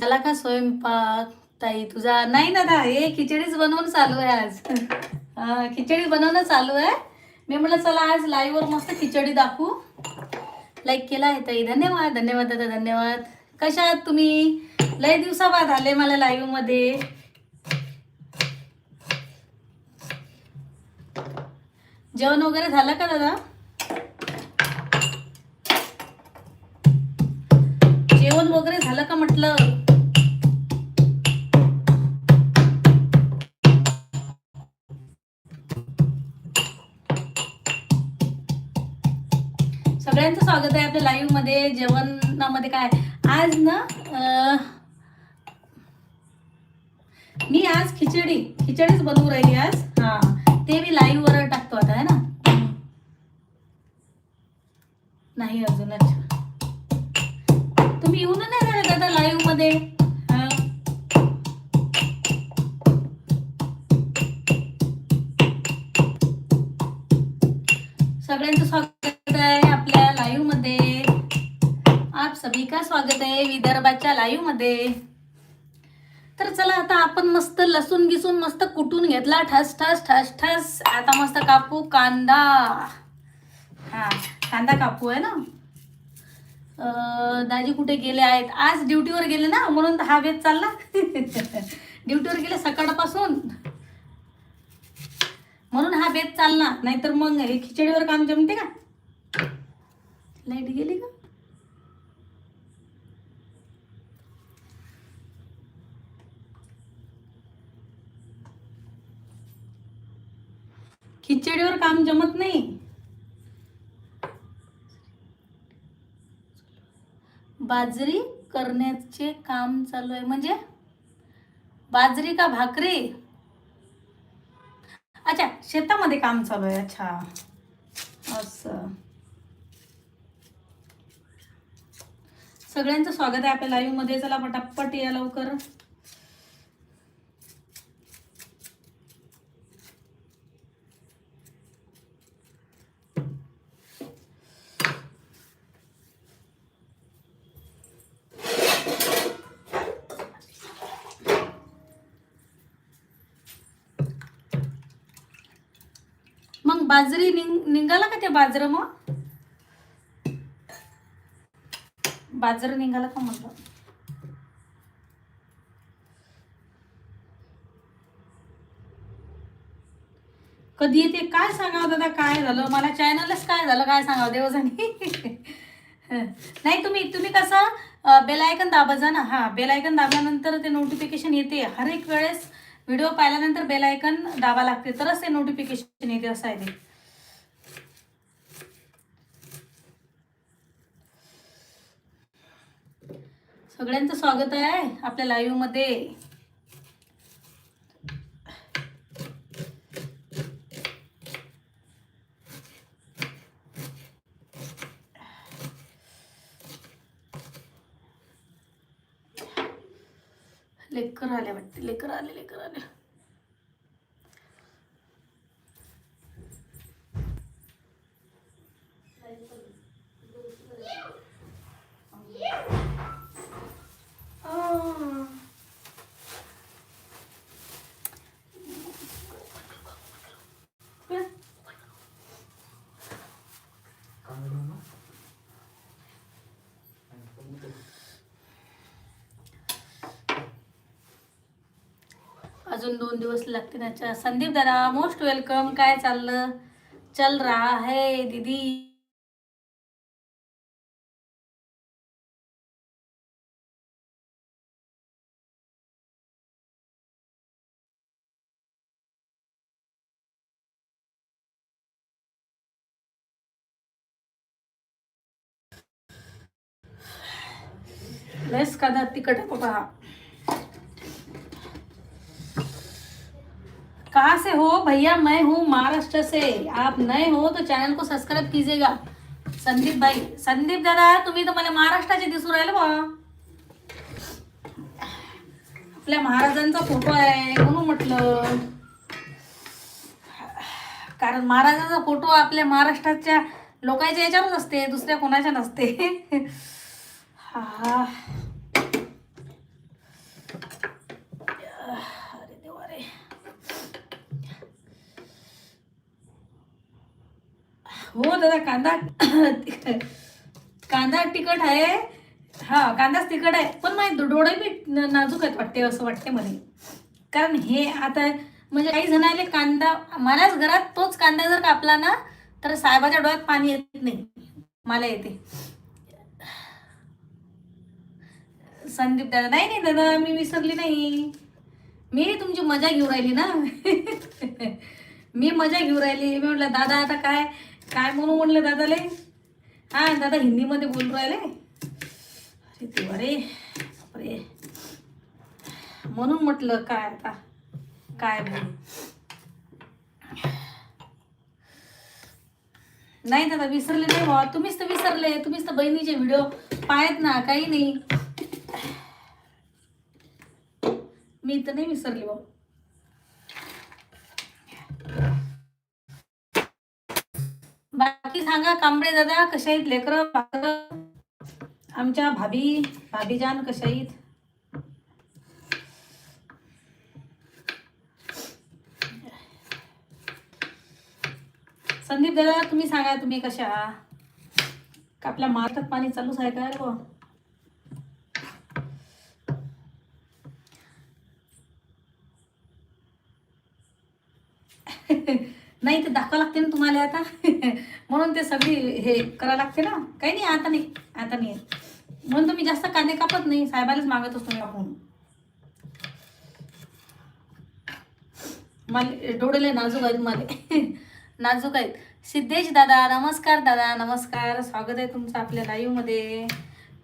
झाला का स्वयंपाक? ताई तुझा नाही ना दा हे खिचडीच बनवून चालू आहे आज. खिचडी बनवणं चालू आहे. मी म्हटलं चला आज लाईव्हवर मस्त खिचडी दाखवू. लाईक केला आहे ताई धन्यवाद धन्यवाद दादा धन्यवाद. कशा आहात तुम्ही? लय दिवसाबाद आले मला लाईव्हमध्ये जेवण वगैरे झालं का दादा? जेवण वगैरे झालं का म्हटलं? स्वागत आहे आपल्या लाईव्हमध्ये जेवणामध्ये काय आज ना मी आज खिचडी खिचडीच बनवू राहिली आज. हा. आहे विदर्भाच्या लाईव्हमध्ये. तर चला आता आपण मस्त लसूण गिसून मस्त कुटून घेतला. ठस ठस ठस ठस. आता मस्त कापू कांदा. हा कांदा कापू आहे ना? दाजी कुठे गेले आहेत? आज ड्युटीवर गेले ना? म्हणून तर हा वेध चालला. ड्युटीवर गेले सकाळपासून. म्हणून हा बेत चालला. नाहीतर मग हे खिचडीवर काम जमते का? लाइट गेली का? खिचडीवर काम जमत नाही. बाजरी करण्याचे काम चालू आहे. म्हणजे? बाजरी का भाकरी? अच्छा शेतामध्ये काम चालू आहे. अच्छा. असं. सगळ्यांचं स्वागत आहे आपल्या लाईव्हमध्ये चला पटापट या लवकर. बाजरी निंग निघाला का ते बाजरं मग? बाजरं निघाला का म्हटलं कधी येते? काय सांगावं दादा? काय झालं? मला चॅनलच काय झालं? काय सांगावं? देवजानी नाही तुम्ही तुम्ही कसं बेलायकन दाबा जा ना. हा बेलायकन दाबल्यानंतर ते नोटिफिकेशन येते. हर एक वेळेस व्हिडिओ पाहिल्यानंतर बेल आयकन दाबा लागते तरच ते नोटिफिकेशन येते असं आहे ते. सगळ्यांचं स्वागत आहे आपल्या लाईव्ह लेकर आले वाटते लेकर आले लेकर आले. अजून दोन दिवस लागतील त्याच्या संदीप दादा मोस्ट वेलकम काय चाललं? चल रहा. है दीदी. लस कांदा तिकट पहा कहाँ से हो? भैया मैं हूँ महाराष्ट्र से। आप नए हो तो चॅनल को सबस्क्राईब कीजिएगा। संदीप भाई संदीप दादा तुम्ही तर मला महाराष्ट्राचे दिसू राहिले बा. आपल्या महाराजांचा फोटो आहे म्हणून म्हटलं. कारण महाराजांचा फोटो आपल्या महाराष्ट्राच्या लोकांच्या याच्यावरच असते दुसऱ्या कोणाच्या नसते. हा. हो दादा कांदा कांदा तिखट आहे. हा कांदाच तिखट आहे. पण माझे डोळे बी नाजूक आहेत वाटते असं वाटते मला. कारण हे आता म्हणजे काही जणाले कांदा मलाच घरात तोच कांदा जर कापला ना तर साहेबाच्या डोळ्यात पाणी येत नाही. मला येते. संदीप दादा नाही नाही दादा मी विसरली नाही. मी तुमची मजा घेऊ राहिली ना. मी मजा घेऊ राहिली. मी म्हटलं दादा आता काय काय म्हणू म्हटलं दादाले? हा दादा हिंदीमध्ये बोलू राहिले. अरे देवा रे अरे म्हणून म्हटलं काय आता? काय बोल? नाही दादा विसरले नाही बा तुम्हीच तर विसरले. तुम्हीच तर बहिणीचे व्हिडिओ पाहत ना काही नाही. मी तर नाही विसरली भाऊ. बाकी सांगा कांबळे दादा कशा आहेत लेकरं आमच्या भाभी भाभीजान कशा आहेत? संदीप दादा तुम्ही सांगा तुम्ही कशा? का आपल्या मारतात पाणी चालूच आहे काय रे बुवा? नाही ते दाखवा लागते ना तुम्हाला आता. म्हणून ते सगळी हे करा लागते ना. काही नाही आता नाही आता नाही. म्हणून तुम्ही जास्त कांदे कापत नाही साहेबालाच मागत असतो मी आपण. मला डोळेले नाजूक आहेत मला. नाजूक आहेत. सिद्धेश दादा नमस्कार दादा नमस्कार. स्वागत आहे तुमचं आपल्या लाईव्हमध्ये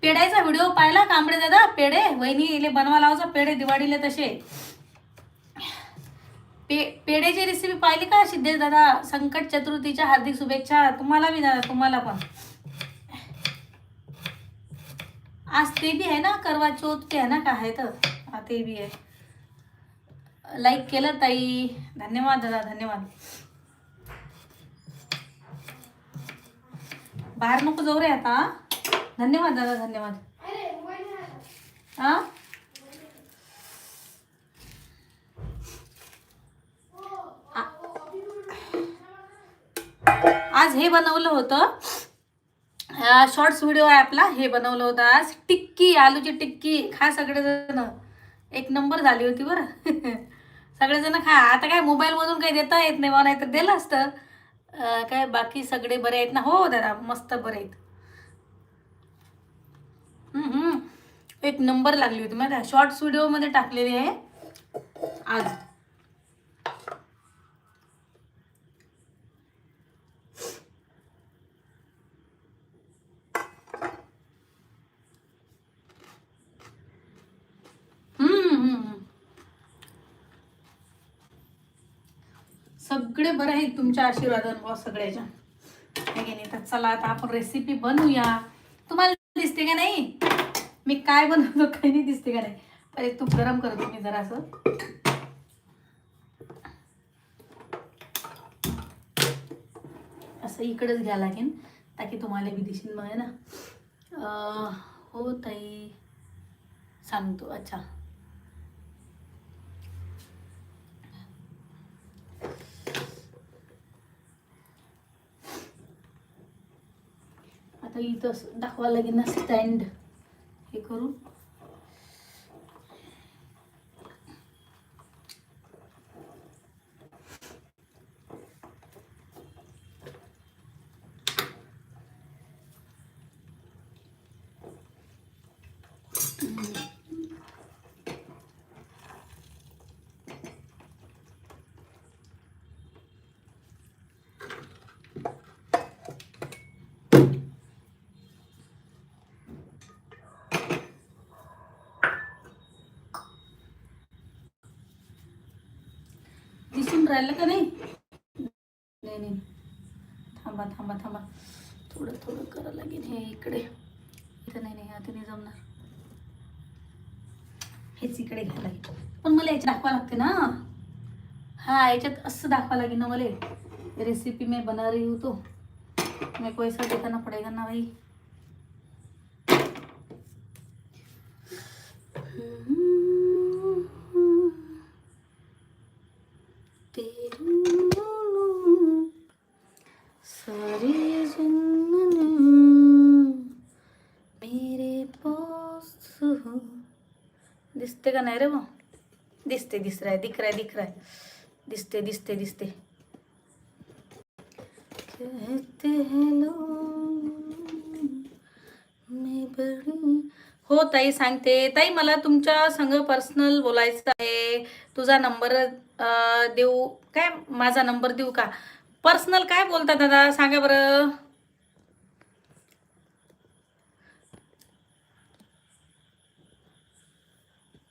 पेड्याचा व्हिडिओ पाहिला कांबडे दादा? पेढे? वहिनीले बनवा लावायचा पेढे दिवाळीला तसे. पे पेढेची रेसिपी पाहिली का सिद्धेश दादा संकट चतुर्थीच्या हार्दिक शुभेच्छा. तुम्हाला बी दादा तुम्हाला पण. आज ते बी आहे ना करवा चौथ ते आहे ना का? आहे तर. हा ते बी आहे. लाईक केलं ताई. धन्यवाद दादा धन्यवाद. बाहेर नको जाऊ रे आता धन्यवाद दादा धन्यवाद. हा? आज हे बनवलं होतं. शॉर्ट्स व्हिडिओ आहे आपला. हे बनवलं होतं आज. टिक्की आलूची टिक्की. खा सगळेजण. एक नंबर झाली होती बरं. सगळेजण खा. आता काय मोबाईलमधून काही देता येत नाही मला तर दिलं असतं. काय बाकी सगळे बरे आहेत ना? हो दादा मस्त बरे आहेत. एक नंबर लागली होती. माहिती आहे शॉर्ट्स व्हिडिओमध्ये टाकलेली आहे. आज. सगळे बरे आहेत तुमच्या आशीर्वादान सगळ्याच्या नाही तर चला आता आपण रेसिपी बनवूया. तुम्हाला दिसते का नाही? मी काय बनवतो काही नाही दिसते का नाही? पहिले तूप गरम करतो मी जरासं असं. इकडेच घ्या लागेल ताकी तुम्हाला बी दिसेल मग ना हो ताई. सांगतो अच्छा. आता इथं दाखवा लागेल ना स्टँड हे करून दिसून राहिलं का नाही? नाही नाही. थांबा थांबा थांबा. थोडं थोडं करावं लागेल हे इकडे. इथं नाही नाही आता नाही जमणार. हेच इकडे घ्यायला लागेल. पण मला याच्यात दाखवा लागते ना. हा याच्यात असं दाखवा लागेल ना मला. रेसिपी मी बना रही हूँ तो मेरे को ऐसा दिखाना पड़ेगा ना भाई दिसते का नाही रे मग? दिसते दिसराय दिखराय दिखराय. दिख दिसते दिसते दिसते. कहते हैं लोग बड़ी हो ताई सांगते. ताई मला तुमच्या संग पर्सनल बोलायचं आहे. तुझा नंबर देऊ काय? माझा नंबर देऊ का? पर्सनल काय बोलता दादा? सांगा बरं.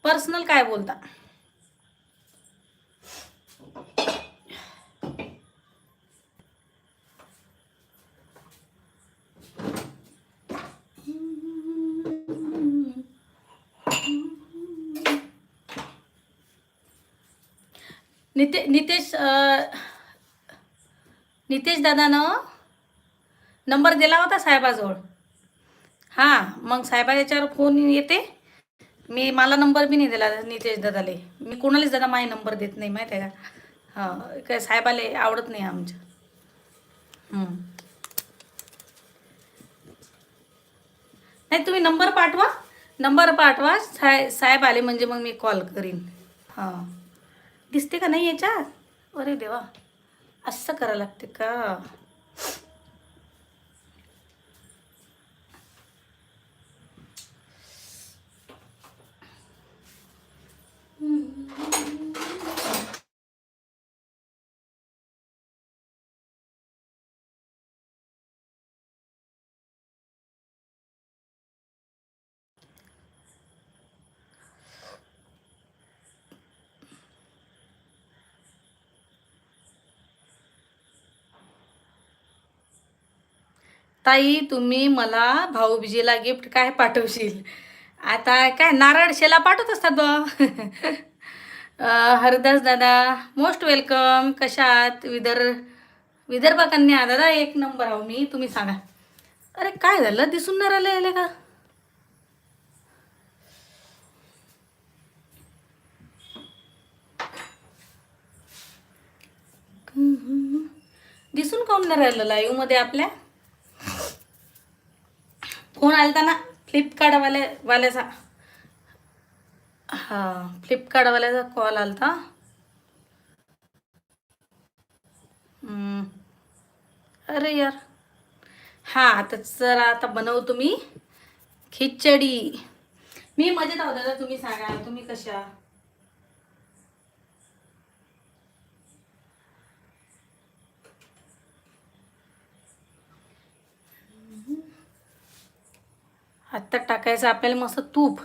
पर्सनल काय बोलता? निते नितेश नितेश दादानं नंबर दिला होता साहेबाजवळ. हां मग साहेबा याच्यावर फोन येते. मी मला नंबर बी नाही दिला नितेश दादाले. मी कोणालाच दादा माझे नंबर देत नाही माहीत आहे का? हां काय साहेबाले आवडत नाही आमच्या. नाही तुम्ही नंबर पाठवा. नंबर पाठवा. साय साहेब आले म्हणजे मग मी कॉल करीन. हां. दिसते का नाही याच्यात? अरे देवा. असं करावं लागते का? ताई तुम्ही मला भाऊबीजीला गिफ्ट काय पाठवशील? आता काय नारळ शेला पाठवत असतात बा हरदास दादा मोस्ट वेलकम कशात? विदर्भ विदर्भ कन्या. दादा एक नंबर आहो मी तुम्ही सांगा. अरे काय झालं? दिसून नाही राहिले आले का? दिसून काऊन नाही राहिलं लाईव्हमध्ये आपल्या? फोन आलता ना? फ्लिपकार्टवाल्या वाल्याचा. हा फ्लिपकार्टवाल्याचा कॉल आलता अरे यार. हां आता जरा आता बनवतो मी खिचडी. मी मजेत आहोत दादा तुम्ही सांगा तुम्ही कशा? आत्ता टाकायचं आपल्याला मस्त तूप.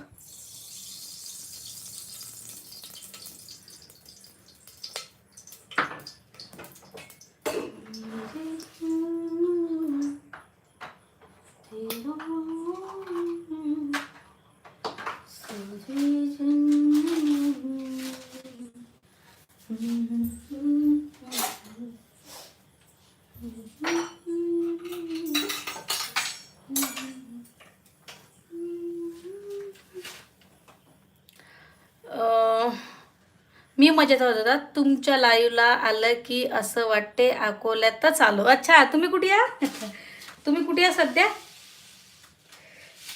मजेत होत होता तुमच्या लाईव्हला आलं की असं वाटते अकोल्यातच आलो. अच्छा तुम्ही कुठे या? तुम्ही कुठे या सध्या?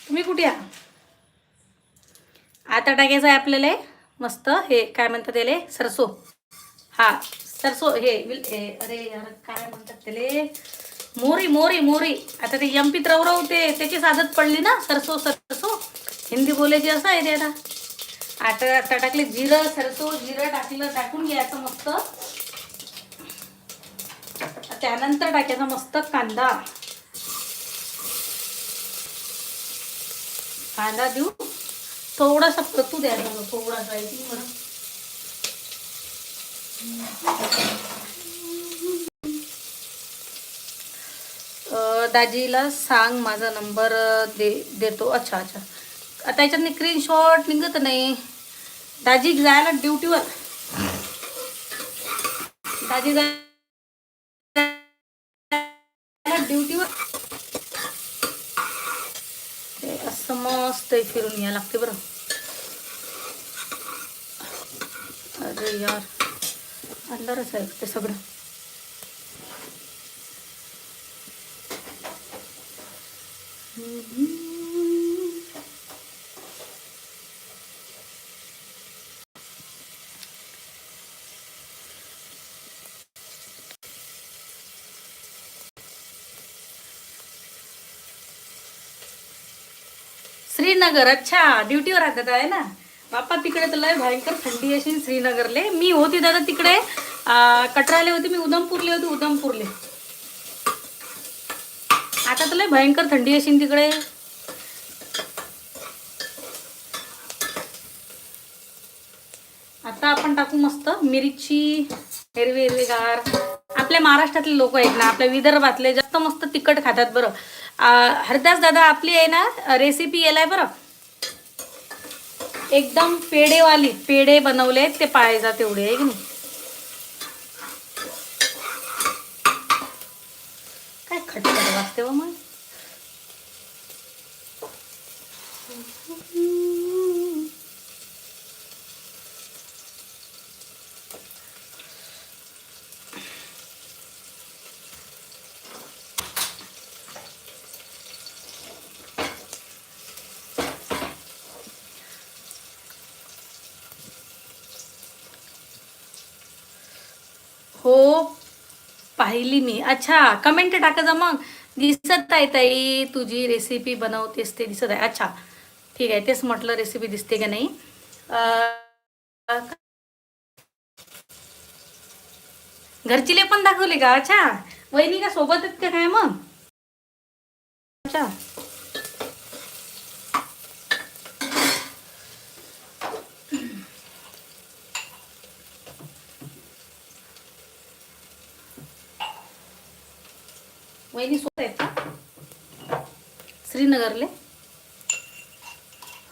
तुम्ही कुठे या? आता टाकायचं आहे आपल्याला. मस्त हे काय म्हणतात त्याले? सरसो. हा सरसो हे विल- हे अरे यार काय म्हणतात त्याले? मोरी मोरी मोरी. आता ते यंपीत रवरवते त्याची साधत पडली ना सरसो सरसो. हिंदी बोलायची असं आहे ते आता आता आता टाकले जिरं सरसो जिरं टाकलं टाकून घ्यायचं मस्त. त्यानंतर टाकायचा मस्त कांदा. कांदा देऊ. थोडासा परतू द्यायचा बघ, थोडासा दाजीला सांग माझा नंबर दे देतो. अच्छा अच्छा. आता याच्यात स्क्रीनशॉट निघत नाही. दाजी जायला ड्युटीवर दाजी जायला ड्युटीवर ते असं मस्त फिरून या लागते बरं. अरे यार अंधारच आहे ते सगळं. श्रीनगर. अच्छा ड्युटीवर राहतात आहे ना? बाप्पा तिकडे तर लय भयंकर थंडी अशी श्रीनगरले. मी होती दादा तिकडे. कटराले होते मी उधमपूरले होते उधमपूरले. आता तर लय भयंकर थंडी अशी तिकडे. आता आपण टाकू मस्त मिरची हिरवी हिरवीगार आपल्या महाराष्ट्रातले लोक आहेत ना आपल्या विदर्भातले जास्त मस्त तिखट खातात बरं. हरदास दादा आपली आहे ना रेसिपी येलाय बरं. एकदम पेढेवाली पेढे बनवले ते पाळायचा तेवढे आहे की नाही? काय खटखट वाजते व हो मग हो पाहिली मी. अच्छा कमेंट टाकायचा मग. दिसत आहे ताई तुझी रेसिपी बनवतेस ते दिसत आहे. अच्छा ठीक आहे तेच म्हटलं रेसिपी दिसते का नाही? घरचीले पण दाखवले का? अच्छा वहिनी का सोबत आहेत का काय मग? अच्छा. वहिनी सोबत आहेत का? श्रीनगरले.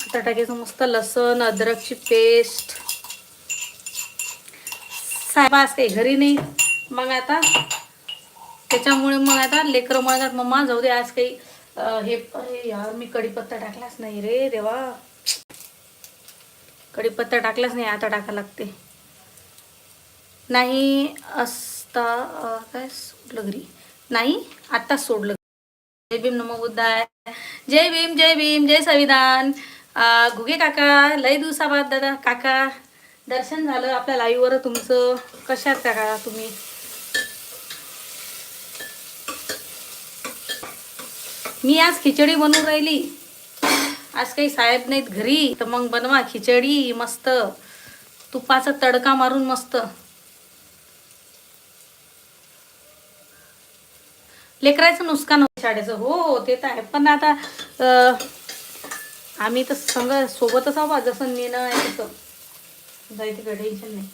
आता टाकायचं मस्त लसण अद्रकची पेस्ट. साहेब असते काही घरी नाही. मग आता त्याच्यामुळे मग आता लेकरं म्हणतात मम्मा जाऊ दे आज काही हे अरे यार मी कढीपत्ता टाकलाच नाही रे देवा. कढीपत्ता टाकलाच नाही आता टाका लागते. नाही असता काय सुटलं घरी. नाही आत्ताच सोडलं. जय भीम नमो बुद्धाय. जय भीम जय भीम जय संविधान. घुगे काका लय दिवसाबाद दादा. काका दर्शन झालं आपल्या लाईव्हवर तुमचं. कशात काका तुम्ही? मी आज खिचडी बनवून राहिली. आज काही साहेब नाहीत घरी तर मग बनवा खिचडी मस्त. तुपाचा तडका मारून मस्त. लेकराचं नुकसान शाळेचं. हो हो ते तर आहे. पण आता आम्ही तर संग सोबतच आहोत जसं नेणं आहे तसं. जायचं तिकडे टेन्शन नाही.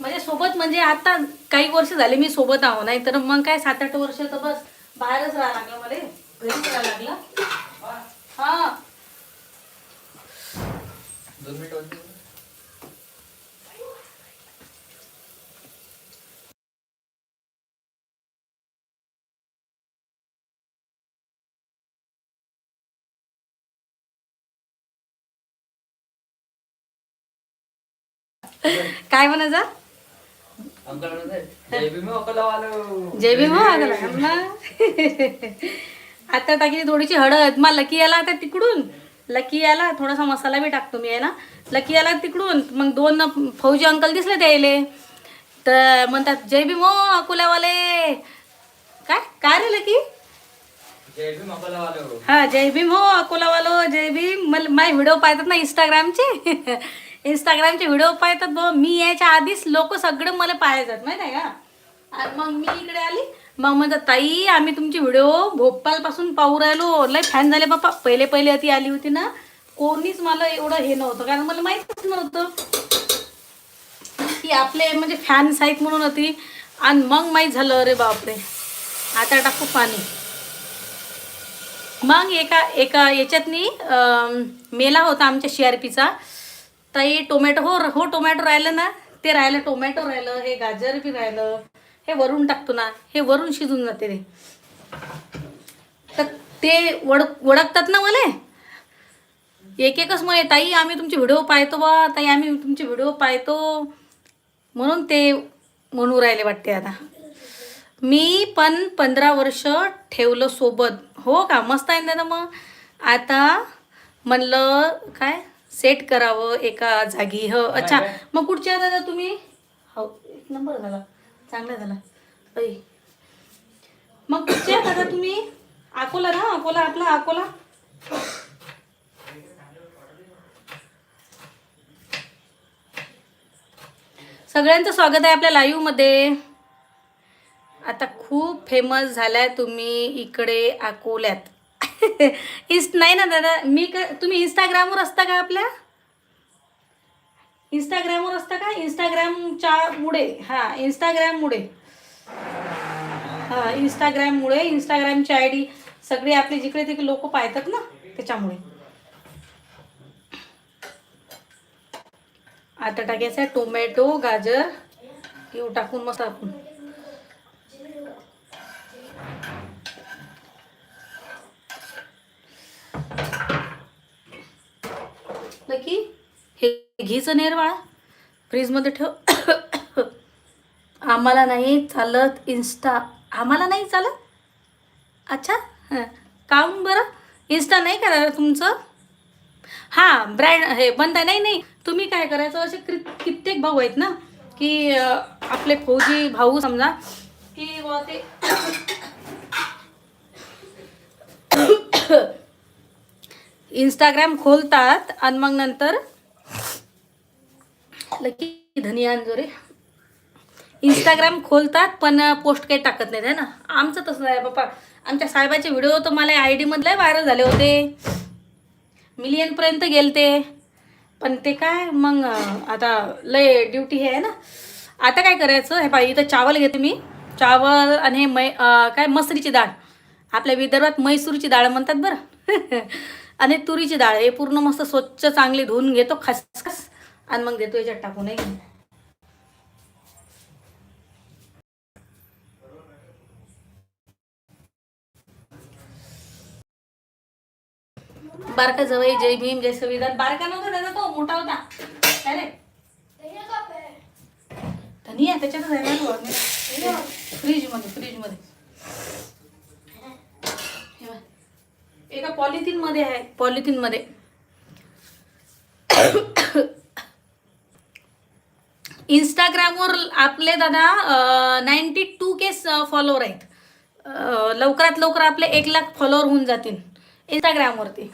म्हणजे सोबत म्हणजे आता काही वर्ष झाले मी सोबत आहो नाही तर मग काय सात आठ वर्ष तर बस बाहेरच राहा लागलं मला. घरीच राहा लागलं. हा. काय म्हणायचं? जय भीम भीम हो आता टाकली थोडीशी हळद. मग लकी याला आता तिकडून. लकी याला थोडासा मसाला बी टाकतो मी आहे ना? लकी याला तिकडून. मग दोन फौजी अंकल दिसले त्याले तर म्हणतात जय भीम हो अकोल्यावाले. काय? काय रे लकी? हा जय भीम हो अकोलावालो जय भीम. मला माझे व्हिडिओ पाहतात ना इंस्टाग्रामचे इंस्टाग्रामचे व्हिडिओ पाहतात बघ मी यायच्या आधीच लोक सगळं मला पाहायचात माहिती आहे का? आणि मग मी इकडे आली. मग म्हणतात ताई आम्ही तुमची व्हिडिओ भोपालपासून पाहू राहिलो. लय फॅन झाले बाप्पा. पहिले पहिले ती आली होती ना कोणीच मला एवढं हे नव्हतं कारण मला माहीतच नव्हतं. की आपले म्हणजे फॅन्स आहेत म्हणून होती. आणि मग माहीत झालं अरे बापरे. आता टाकू पाणी. मग एका एका याच्यातनी मेला होता आमच्या सी आर पीचा ताई टोमॅटो हो हो टोमॅटो राहिलं ना ते राहिलं टोमॅटो राहिलं हे गाजर बी राहिलं हे वरून टाकतो ना हे वरून शिजून जाते ते. तर ते वड वडकतात ना मला? एक एकच मग ताई आम्ही तुमचे व्हिडिओ पाहतो बा ताई आम्ही तुमचे व्हिडिओ पाहतो. म्हणून ते म्हणू राहिले वाटते आता. मी पण पंधरा वर्ष ठेवलं सोबत. हो का? मस्त आहे ना मग? आता म्हणलं काय? सेट करावं एका जागी. हो अच्छा. मग कुठच्या दादा तुम्ही? हो एक नंबर झाला चांगला झाला मग कुठच्या दादा तुम्ही? अकोला ना? अकोला आपला अकोला? सगळ्यांचं स्वागत आहे आपल्या लाईव्हमध्ये. आता खूप फेमस झालाय तुम्ही इकडे अकोल्यात. इन्स्ट नाही ना दादा मी का तुम्ही इंस्टाग्रामवर असता का आपल्या? इंस्टाग्रामवर असता का? इंस्टाग्रामच्या मुळे हां इंस्टाग्राममुळे हां इंस्टाग्राममुळे इंस्टाग्रामची आय डी सगळे आपले जिकडे तिकडे लोक पाहतात ना त्याच्यामुळे. आता टाकायचं आहे टोमॅटो गाजर. घेऊ टाकून मस्त आपण. लकी हे घीचं निर्वाळा फ्रीजमध्ये ठेव आम्हाला नाही चालत इन्स्टा आम्हाला नाही चालत अच्छा हां बरं इन्स्टा नाही करायला तुमचं हां ब्रँड हे बंद आहे नाही नाही तुम्ही काय करायचं असे कि कित्येक भाऊ आहेत ना की आपले फौजी भाऊ समजा की ते इंस्टाग्राम खोलतात आणि मग नंतर लकी धनियान इंस्टाग्राम खोलतात पण पोस्ट काही टाकत नाहीत आहे ना? आमचं तसं आहे बाप्पा. आमच्या साहेबाचे व्हिडिओ तर मला आय डीमधले व्हायरल झाले होते. मिलियनपर्यंत गेलते. पण ते काय मग आता लय ड्युटी हे आहे ना? आता काय करायचं? हे पाहिजे इथं चावल घेते मी. चावल आणि हे मै काय मसरीची डाळ. आपल्या विदर्भात मैसूरची डाळ म्हणतात बरं. आणि तुरीची डाळ हे पूर्ण मस्त स्वच्छ चांगली धुवून घेतो खसखस आणि मग देतो याच्यात टाकून बारका जवळ जय भीम जय संविधान. बारका नव्हता त्याचा तो मोठा होता. धनिया त्याच्यातच आहे ना फ्रीजमध्ये फ्रीजमध्ये. एका पॉलिथिनमध्ये आहे. पॉलिथिनमध्ये इंस्टाग्रामवर आपले दादा नाईन्टी टू के फॉलोअर आहेत. लवकरात लवकर आपले एक लाख फॉलोअर होऊन जातील इंस्टाग्रामवरती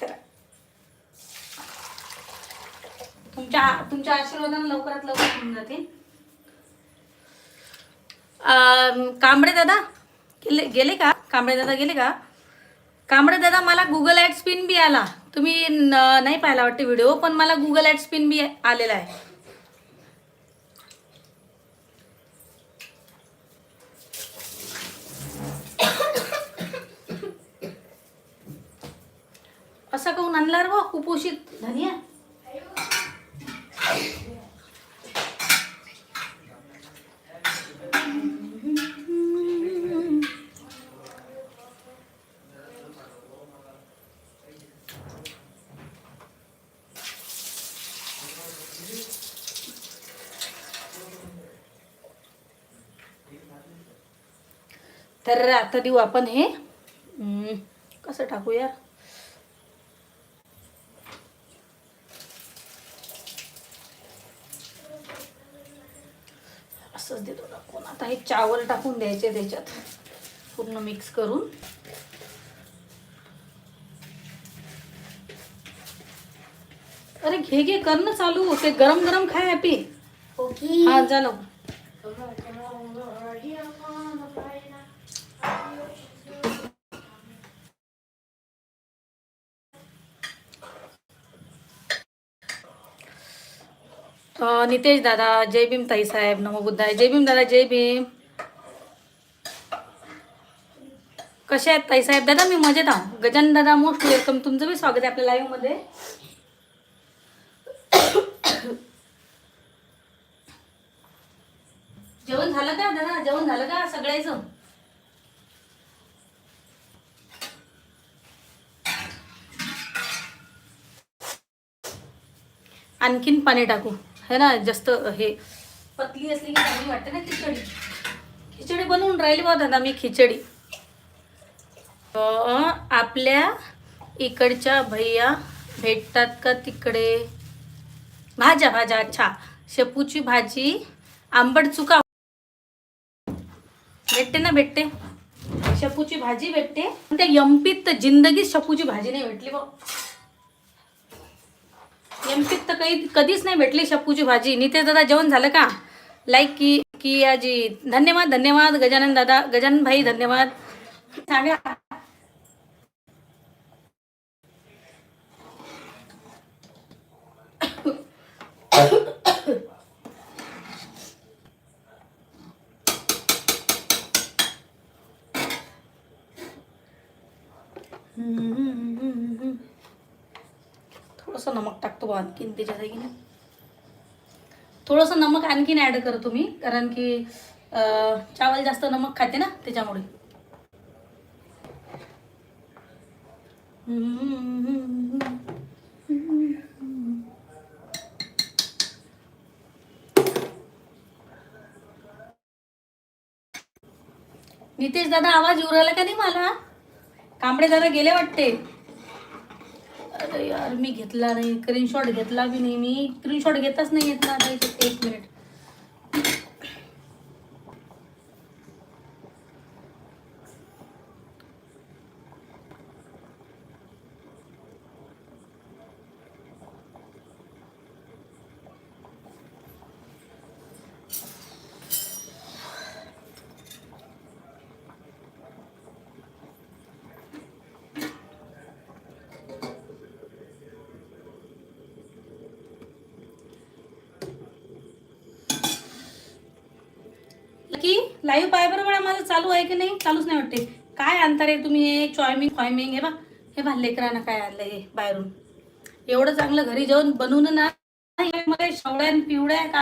तर तुमच्या तुमच्या आशीर्वादाने लवकरात लवकर होऊन जातील. कांबडे कांबळे दादा गेले गेले का? कांबळे दादा गेले का? कांबळे दादा मला गुगल ॲड स्पिन बी आला. तुम्ही नाही पाहिला वाटते व्हिडिओ पण मला गुगल ॲड स्पिन बी आलेला आहे. असं काऊन आणला रे बा कुपोषित. धनिया? तर आता देऊ आपण हे. कसं टाकूया असंच देतो टाकून आता हे चावल टाकून द्यायचे त्याच्यात. पूर्ण मिक्स करून. अरे घे घे कर ना चालू. ते गरम गरम खाय हॅपी हा अं, नितेश दादा जय भीम ताई साहेब नमो बुद्धाय. जय भीम दादा जय भीम. कसे आहेत ताई साहेब? दादा मी मजेत आहो. गजानन दादा मोस्ट वेलकम तुमचं बी स्वागत आहे आपल्या लाईव्हमध्ये जेवण झालं का? दादा जेवण झालं का सगळ्याचं? आणखीन पाणी टाकू. है ना जास्त हे. पतली असली की चांगली वाटते ना खिचडी. खिचडी बनवून राहिली बा दादा मी खिचडी. आपल्या इकडच्या भैया भेटतात का तिकडे? भाज्या भाज्या अच्छा. शेपूची भाजी आंबट चुका. भेटते ना भेटते. शपूची भाजी भेटते. पण त्या यमपीत तर जिंदगीत शपूची भाजी नाही भेटली बघ. यमपीत तर काही कधीच नाही भेटली शपूची भाजी. नितेश दादा जेवण झालं का? लाईक की की आजी. धन्यवाद धन्यवाद गजानन दादा. गजानन भाई धन्यवाद. सांगा. थोडंसं नमक टाकतो बा आणखीन त्याच्या की नाही थोडंसं नमक आणखीन ॲड कर तुम्ही कारण की चावल जास्त नमक खाते ना त्याच्यामुळे. नितेश दादा आवाज उरायला का नाही मला? कांबळे दादा गेले वाटते. अरे यार मी घेतला नाही. स्क्रीनशॉट घेतला बी नाही मी. स्क्रीनशॉट घेताच नाही येत ना आता एक मिनिट की लाईव्ह पाय बरोबर माझं चालू आहे की नाही? चालूच नाही वाटते. काय अंतर आहे तुम्ही हे? चॉयमिंग फॉयमिंग हे बा हे बा लेकरांना काय आणलं हे बाहेरून. एवढं चांगलं घरी जेवण बनवून ना मला शेवड्या पिवड्या का